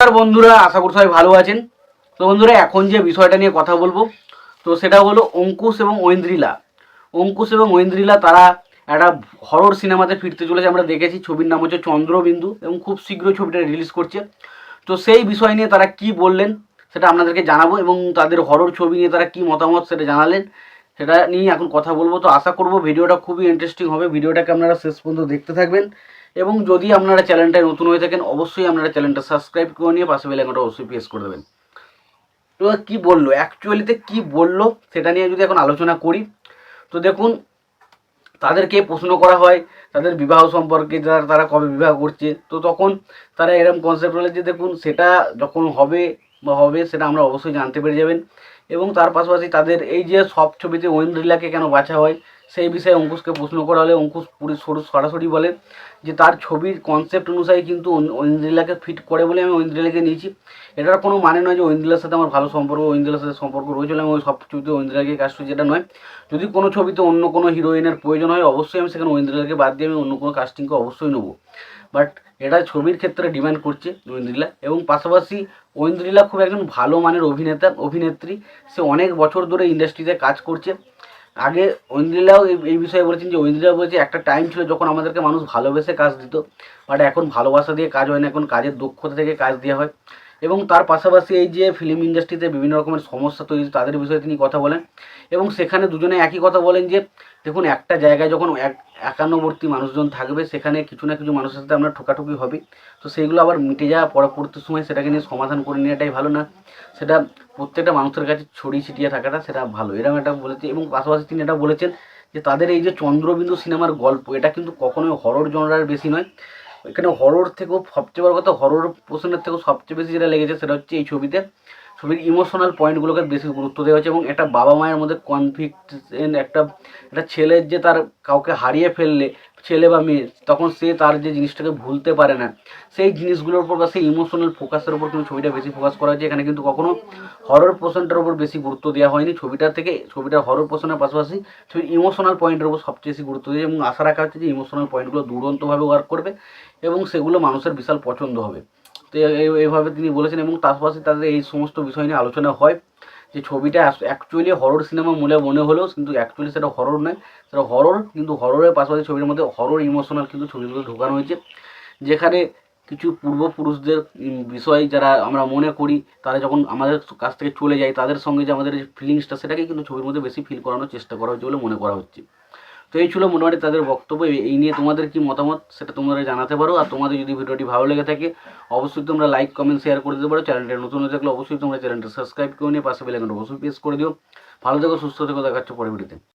নমস্কার বন্ধুরা, আশা করি সবাই ভালো আছেন। তো বন্ধুরা, এখন যে বিষয়টা নিয়ে কথা বলব, তো সেটা হলো অঙ্কুশ এবং ঐন্দ্রিলা। অঙ্কুশ এবং ঐন্দ্রিলা, তারা একটা হরর সিনেমাতে ফিরতে চলেছে, আমরা দেখেছি। ছবির নাম হচ্ছে চন্দ্রবিন্দু এবং খুব শীঘ্র ছবিটা রিলিজ করছে। তো সেই বিষয় নিয়ে তারা কি বললেন, সেটা আপনাদেরকে জানাব এবং তাদের হরর ছবি নিয়ে তারা কি মতামত সেটা জানালেন, সেটা নিয়ে এখন কথা বলব। তো আশা করব ভিডিওটা খুবই ইন্টারেস্টিং হবে। ভিডিওটাকে আপনারা শেষ পর্যন্ত দেখতে থাকবেন। এবং যদি আপনারা চ্যানেলটায় নতুন হয়ে থাকেন, অবশ্যই আপনারা চ্যানেলটা সাবস্ক্রাইব করে নিয়ে পাশে বেলাইকনটা অবশ্যই প্রেস করে দেবেন। তো কি বলল? অ্যাকচুয়ালিতে কি বলল সেটা নিয়ে যদি এখন আলোচনা করি, তো দেখুন, তাদেরকে প্রশ্ন করা হয়, তাদের বিবাহ সম্পর্কে, যারা, তারা কবে বিবাহ করছে? তো তখন তারা এরকম কনসেপ্ট বলে যে দেখুন, সেটা যখন হবে বা হবে সেটা আমরা অবশ্যই জানতে পেরে যাবেন। এবং তার পাশাপাশি তাদের এই যে সব ছবিতে ঐন্দ্রিলাকে কেন বাছা হয় সেই বিষয়ে অঙ্কুশকে প্রশ্ন করা হলে অঙ্কুশ পুরো সরু সরাসরি বলে যে তার ছবির কনসেপ্ট অনুসারে কিন্তু ঐন- ঐন্দ্রিলাকে ফিট করে বলে আমি ঐন্দ্রিলাকে নিয়েছি। এটার কোনো মানে নয় যে ঐন্দ্রিলার সাথে আমার ভালো সম্পর্ক, ঐন্দ্রিলার সাথে সম্পর্ক রয়েছে আমি ওই সব ছবিতে ঐন্দ্রিলাকে কাজ করছি যেটা নয়। যদি কোনো ছবিতে অন্য কোনো হিরোইনের প্রয়োজন হয়, অবশ্যই আমি সেখানে ঐন্দ্রিলাকে বাদ দিয়ে আমি অন্য কোনো কাস্টিংকে অবশ্যই নেব। বাট এটা ছবির ক্ষেত্রে ডিমান্ড করছে ঐন্দ্রিলা এবং পাশাপাশি ঐন্দ্রিলা খুব একজন ভালো মানের অভিনেতা, অভিনেত্রী। সে অনেক বছর ধরে ইন্ডাস্ট্রিতে কাজ করছে। আগে ঐন্দ্রিলাও এই- বিষয়ে বলেছেন যে ঐন্দ্রিলা বলেছে একটা টাইম ছিল যখন আমাদেরকে মানুষ ভালোবেসে কাজ দিত। বাট এখন ভালোবাসা দিয়ে কাজ হয় না, এখন কাজের দক্ষতা থেকে কাজ দেওয়া হয়। এবং তার পাশাপাশি এই যে ফিল্ম ইন্ডাস্ট্রিতে বিভিন্ন রকমের সমস্যা তৈরি তাদের বিষয়ে তিনি কথা বলেন। এবং সেখানে দুজনে একই কথা বলেন যে দেখুন, একটা জায়গায় যখন এক, একান্নবর্তী মানুষজন থাকবে, সেখানে কিছু না কিছু মানুষের সাথে আমরা ঠোকাঠুকি হবে তো সেইগুলো আবার মিটে যাওয়া পরবর্তী সময় সেটাকে নিয়ে সমাধান করে নেওয়াটাই ভালো না। সেটা প্রত্যেকটা মানুষের কাছে ছড়িয়ে ছিটিয়ে থাকাটা সেটা ভালো। এরকম একটা বলেছে, এবং পাশাপাশি তিনি এটা বলেছেন যে তাদের এই যে চন্দ্রবিন্দু সিনেমার গল্প, এটা কিন্তু কখনোই হরর জনরার বেশি নয়। এখানে হরর থেকেও সবচেয়ে বড় কথা হরর পোর্শনের থেকেও সবচেয়ে বেশি যেটা লেগেছে সেটা হচ্ছে এই ছবিতে ছবির ইমোশনাল পয়েন্টগুলোকে বেশি গুরুত্ব দেওয়া হয়েছে এবং একটা বাবা মায়ের মধ্যে কনফ্লিক্ট একটা একটা ছেলের যে তার কাউকে হারিয়ে ফেললে, ছেলে বা মেয়ে, তখন সে তার যে জিনিসটাকে ভুলতে পারে না। সেই জিনিসগুলোর উপর বা সেই ইমোশনাল ফোকাসের উপর কিন্তু ছবিটা বেশি ফোকাস করা হয়েছে। এখানে কিন্তু কখনো হরর পোর্শনটার উপর বেশি গুরুত্ব দেওয়া হয়নি। ছবিটা থেকে ছবিটার হরর পোর্শনের পাশাপাশি ছবির ইমোশনাল পয়েন্টের উপর সবচেয়ে বেশি গুরুত্ব দিয়েছে এবং আশা রাখা হচ্ছে যে ইমোশনাল পয়েন্টগুলো দুরন্তভাবে ওয়ার্ক করবে এবং সেগুলো মানুষের বিশাল পছন্দ হবে। এইভাবে তিনি বলেছেন এবং তার পাশাপাশি তাদের এই সমস্ত বিষয় নিয়ে আলোচনা হয় যে ছবিটা অ্যাকচুয়ালি হরর সিনেমা মনে মনে হলেও কিন্তু অ্যাকচুয়ালি সেটা হরর নয়। সেটা হরর কিন্তু হররের পাশাপাশি ছবির মধ্যে হরর ইমোশনাল কিন্তু ছবিগুলো ঢোকানো হয়েছে। যেখানে কিছু পূর্বপুরুষদের বিষয় যারা আমরা মনে করি, তারা যখন আমাদের কাছ থেকে চলে যায়, তাদের সঙ্গে যে আমাদের ফিলিংসটা সেটাকে কিন্তু ছবির মধ্যে বেশি ফিল করানোর চেষ্টা করা হচ্ছে বলে মনে করা হচ্ছে। তো এই ছিল মোটামুটি তাদের বক্তব্য। এই- নিয়ে তোমাদের কি মতামত সেটা তোমরা জানাতে পারো। আর তোমাদের যদি ভিডিওটি ভালো লেগে থাকে, অবশ্যই তোমরা লাইক কমেন্ট শেয়ার করে দিতে পারো। চ্যানেলটা নতুন হয়ে থাকলে অবশ্যই তোমরা চ্যানেলটা সাবস্ক্রাইব করে নিয়ে পাশে বেলাইকনটা অবশ্যই প্রেস করে দিও। ভালো থেকো, সুস্থ থেকো দেখাচ্ছ পরে ভিডিওতে